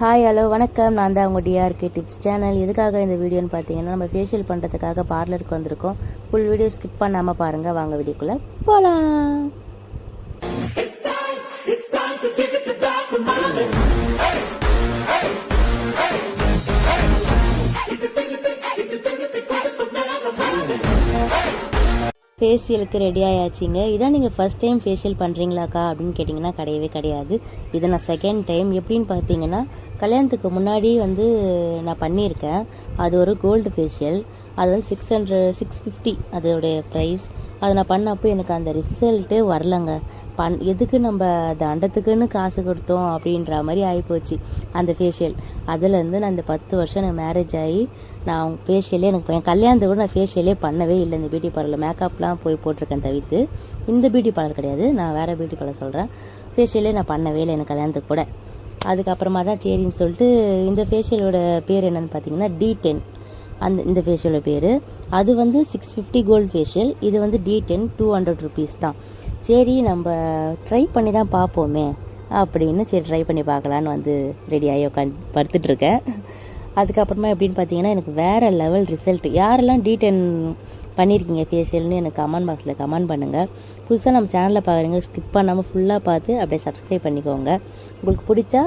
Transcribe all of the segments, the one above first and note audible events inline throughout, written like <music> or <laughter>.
Hi hello வணக்கம். நான் தான் உங்கள் டிஆர்கே டிப்ஸ் சேனல் எதுக்காக இந்த வீடியோன்னு பார்த்தீங்கன்னா நம்ம ஃபேஷியல் பண்ணுறதுக்காக பார்லருக்கு வந்திருக்கோம். ஃபுல் வீடியோ ஸ்கிப் பண்ணாமல் பாருங்கள் வாங்க வீடியோக்குள்ளே போகலாம் ஃபேஷியலுக்கு ரெடி ஆயாச்சுங்க. இதான் நீங்கள் ஃபஸ்ட் டைம் ஃபேஷியல் பண்ணுறீங்களாக்கா அப்படின்னு கேட்டிங்கன்னா கிடையவே கிடையாது. இதை நான் செகண்ட் டைம் எப்படின்னு பார்த்தீங்கன்னா கல்யாணத்துக்கு முன்னாடி வந்து நான் பண்ணியிருக்கேன். அது ஒரு கோல்டு ஃபேஷியல் அது வந்து சிக்ஸ் ஹண்ட்ரட் சிக்ஸ் ஃபிஃப்டி அதோடைய ப்ரைஸ் அதை நான் பண்ணப்போ எனக்கு அந்த ரிசல்ட்டே வரலங்க. பண் எதுக்கு நம்ம தண்டத்துக்குன்னு காசு கொடுத்தோம் அப்படின்ற மாதிரி ஆகிப்போச்சு அந்த ஃபேஷியல் அதுலேருந்து நான் இந்த பத்து வருஷம் எனக்கு மேரேஜ் ஆகி நான் ஃபேஷியலே எனக்கு என் கல்யாணத்தை கூட நான் ஃபேஷியலே பண்ணவே இல்லை. இந்த பியூட்டி பார்லரில் மேக்கப்லாம் போய் போட்டிருக்கேன் தவிர்த்து. இந்த பியூட்டி பார்லர் கிடையாது. நான் வேறு பியூட்டி பார்லர் சொல்கிறேன் ஃபேஷியலே நான் பண்ணவே இல்லை எனக்கு கல்யாணத்துக்கு கூட. அதுக்கப்புறமா தான் சரின்னு சொல்லிட்டு இந்த ஃபேஷியலோட பேர் என்னென்னு பார்த்தீங்கன்னா டி டென் அந்த இந்த ஃபேஷியலோட பேர். அது வந்து சிக்ஸ் ஃபிஃப்டி கோல்டு ஃபேஷியல் இது வந்து D tan two hundred rupees தான். சரி நம்ம ட்ரை பண்ணி தான் பார்ப்போமே. அப்படின்னு சரி ட்ரை பண்ணி பார்க்கலான்னு வந்து ரெடியாகி உட்காந்து படுத்துட்ருக்கேன் அதுக்கப்புறமா எப்படின்னு பார்த்தீங்கன்னா எனக்கு வேறு லெவல் ரிசல்ட் யாரெல்லாம் டி டென் பண்ணியிருக்கீங்க ஃபேஷியல்னு எனக்கு கமெண்ட் பாக்ஸில் கமெண்ட் பண்ணுங்கள் புதுசாக நம்ம சேனலில் பார்க்குறீங்க ஸ்கிப் பண்ணாமல் ஃபுல்லாக பார்த்து அப்படியே சப்ஸ்கிரைப் பண்ணிக்கோங்க. உங்களுக்கு பிடிச்சா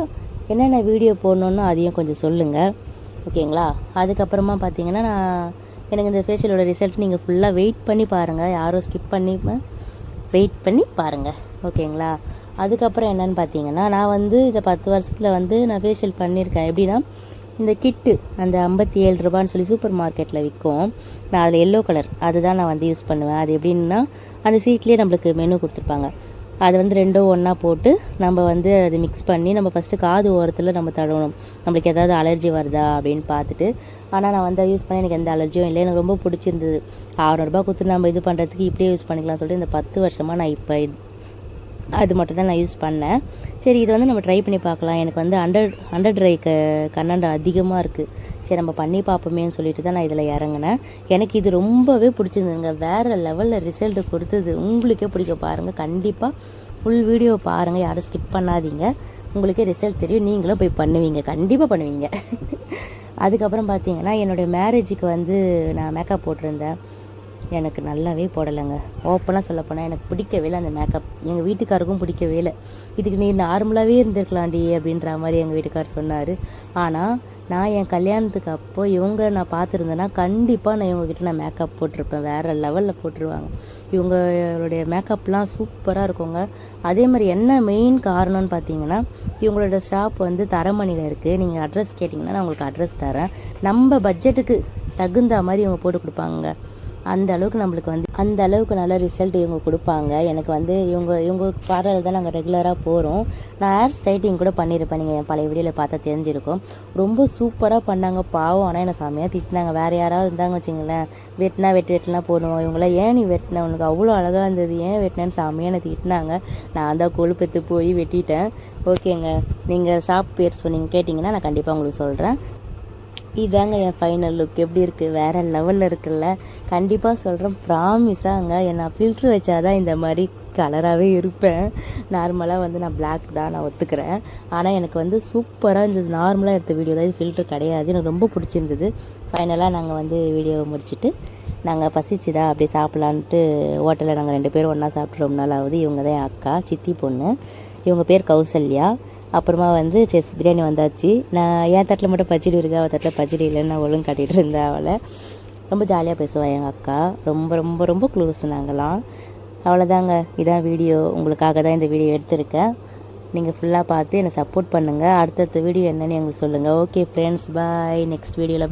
என்னென்ன வீடியோ போடணுன்னு அதையும் கொஞ்சம் சொல்லுங்கள் ஓகேங்களா? அதுக்கப்புறமா பார்த்தீங்கன்னா நான் எனக்கு இந்த ஃபேஷியலோட ரிசல்ட் நீங்கள் ஃபுல்லாக வெயிட் பண்ணி பாருங்கள் யாரும் ஸ்கிப் பண்ணி வெயிட் பண்ணி பாருங்கள் ஓகேங்களா? அதுக்கப்புறம் என்னன்னு பார்த்தீங்கன்னா நான் வந்து இந்த பத்து வருஷத்தில் வந்து நான் ஃபேஷியல் பண்ணியிருக்கேன். எப்படின்னா இந்த கிட்டு அந்த ஐம்பத்தி ஏழு ரூபான்னு சொல்லி சூப்பர் மார்க்கெட்டில் விற்கும் நான் அதில் எல்லோ கலர் அதுதான் நான் வந்து யூஸ் பண்ணுவேன். அது எப்படின்னா அந்த சீட்லேயே நம்மளுக்கு மெனு கொடுத்துருப்பாங்க. அது வந்து ரெண்டும் ஒன்றா போட்டு நம்ம வந்து அது மிக்ஸ் பண்ணி நம்ம ஃபஸ்ட்டு காது ஓரத்தில் நம்ம தடவணும். நம்மளுக்கு ஏதாவது அலர்ஜி வருதா அப்படின்னு பார்த்துட்டு. ஆனால் நான் வந்து யூஸ் பண்ணி எனக்கு எந்த அலர்ஜியும் இல்லை. எனக்கு ரொம்ப பிடிச்சிருந்தது. ஆறுநூறுபா கொடுத்து நம்ம இது பண்ணுறதுக்கு இப்படியே யூஸ் பண்ணிக்கலாம் சொல்லிட்டு இந்த பத்து வருஷமாக நான் இப்போ அது மட்டும் தான் நான் யூஸ் பண்ணேன். சரி இது வந்து நம்ம ட்ரை பண்ணி பார்க்கலாம். எனக்கு வந்து அண்டர் அண்டர் ட்ரை க கண்ணாண்டு அதிகமாக இருக்குது சரி நம்ம பண்ணி பார்ப்போமேன்னு சொல்லிட்டு தான் நான் இதில் இறங்கினேன். எனக்கு இது ரொம்பவே பிடிச்சிருந்துங்க வேறு லெவலில் ரிசல்ட் கொடுத்தது உங்களுக்கே பிடிக்க பாருங்கள் கண்டிப்பாக ஃபுல் வீடியோ பாருங்கள் யாரும் ஸ்கிப் பண்ணாதீங்க. உங்களுக்கே ரிசல்ட் தெரியும். நீங்களும் போய் பண்ணுவீங்க. கண்டிப்பாக பண்ணுவீங்க. <laughs> அதுக்கப்புறம் பார்த்தீங்கன்னா என்னுடைய மேரேஜுக்கு வந்து நான் மேக்கப் போட்டிருந்தேன். எனக்கு நல்லாவே போடலைங்க. ஓப்பனாக சொல்லப்போனால் எனக்கு பிடிக்கவே இல்லை அந்த மேக்கப் எங்கள் வீட்டுக்காருக்கும் பிடிக்கவே இல்லை. இதுக்கு நீ நார்மலாகவே இருந்திருக்கலாண்டி அப்படின்ற மாதிரி எங்கள் வீட்டுக்கார் சொன்னார். ஆனால் நான் என் கல்யாணத்துக்கு அப்போ இவங்கள நான் பார்த்துருந்தேன்னா கண்டிப்பாக நான் இவங்ககிட்ட நான் மேக்கப் போட்டிருப்பேன். வேறு லெவலில் போட்டுருவாங்க. இவங்களுடைய மேக்கப்லாம் சூப்பராக இருக்குங்க. அதே மாதிரி என்ன மெயின் காரணம்னு பார்த்தீங்கன்னா இவங்களோட ஷாப் வந்து தரமணியில் இருக்குது நீங்கள் அட்ரஸ் கேட்டிங்கன்னா நான் உங்களுக்கு அட்ரஸ் தரேன். நம்ம பட்ஜெட்டுக்கு தகுந்த மாதிரி இவங்க போட்டு கொடுப்பாங்க அந்த அளவுக்கு நம்மளுக்கு வந்து அந்த அளவுக்கு நல்ல ரிசல்ட் இவங்க கொடுப்பாங்க. எனக்கு வந்து இவங்க இவங்க பார்லர் தான் நாங்கள் ரெகுலராக போகிறோம் நான் ஹேர் ஸ்ட்ரைட்டிங் கூட பண்ணியிருப்பேன் நீங்கள் என் பழைய வீடியோவில் பார்த்தா தெரிஞ்சிருக்கும். ரொம்ப சூப்பராக பண்ணாங்க பாவம். ஆனால் என்னை சாமியாக திட்டினாங்க. வேறு யாராவது இருந்தாங்க வச்சிங்களேன் வெட்டினா வெட்டி வெட்டிலாம் போடுவோம். இவங்களாம் ஏன் நீ வெட்டின? உனக்கு அவ்வளோ அழகாக இருந்தது. ஏன் வெட்டினேன்னு சாமியாக என்னை திட்டினாங்க. நான் தான் கொழுப்பெத்து போய் வெட்டிட்டேன். ஓகேங்க நீங்கள் ஷாப் பேர் சொன்னீங்க. கேட்டிங்கன்னா நான் கண்டிப்பாக உங்களுக்கு சொல்கிறேன் இதாங்க என் ஃபைனல் லுக் எப்படி இருக்குது வேறு லெவலில் இருக்குல்ல. கண்டிப்பாக சொல்கிறேன் ப்ராமிஸாங்க என்னை ஃபில்ட்ரு வச்சாதான் இந்த மாதிரி கலராகவே இருப்பேன். நார்மலாக வந்து நான் பிளாக் தான் நான் ஒத்துக்கிறேன். ஆனால் எனக்கு வந்து சூப்பராக இருந்தது. நார்மலாக எடுத்த வீடியோ தான். இது ஃபில்ட்ரு கிடையாது. எனக்கு ரொம்ப பிடிச்சிருந்தது. ஃபைனலாக நாங்கள் வந்து வீடியோவை முடிச்சுட்டு நாங்கள் பசிச்சுதா? அப்படியே சாப்பிட்லான்ட்டு ஹோட்டலில் நாங்கள் ரெண்டு பேரும் ஒன்றா சாப்பிட்டு ரொம்ப நாள் ஆகுது. இவங்க தான் என் அக்கா சித்தி பொண்ணு. இவங்க பேர் கௌசல்யா. அப்புறமா வந்து செஸ் பிரியாணி வந்தாச்சு. நான் என் தட்டில் மட்டும் பச்சடி இருக்குது அவள் தட்டில் பச்சடி இல்லைன்னு நான் ஒழுங்கு காட்டிகிட்டு இருந்தேன் அவளை. ரொம்ப ஜாலியாக பேசுவாள் எங்கள் அக்கா. ரொம்ப ரொம்ப ரொம்ப க்ளோஸ் நாங்களாம். அவ்வளோதாங்க இதான் வீடியோ உங்களுக்காக தான் இந்த வீடியோ எடுத்திருக்கேன். நீங்கள் ஃபுல்லாக பார்த்து என்னை சப்போர்ட் பண்ணுங்கள் அடுத்தடுத்த வீடியோ என்னென்னு எங்களுக்கு சொல்லுங்கள் ஓகே ஃப்ரெண்ட்ஸ் பாய் நெக்ஸ்ட் வீடியோவில்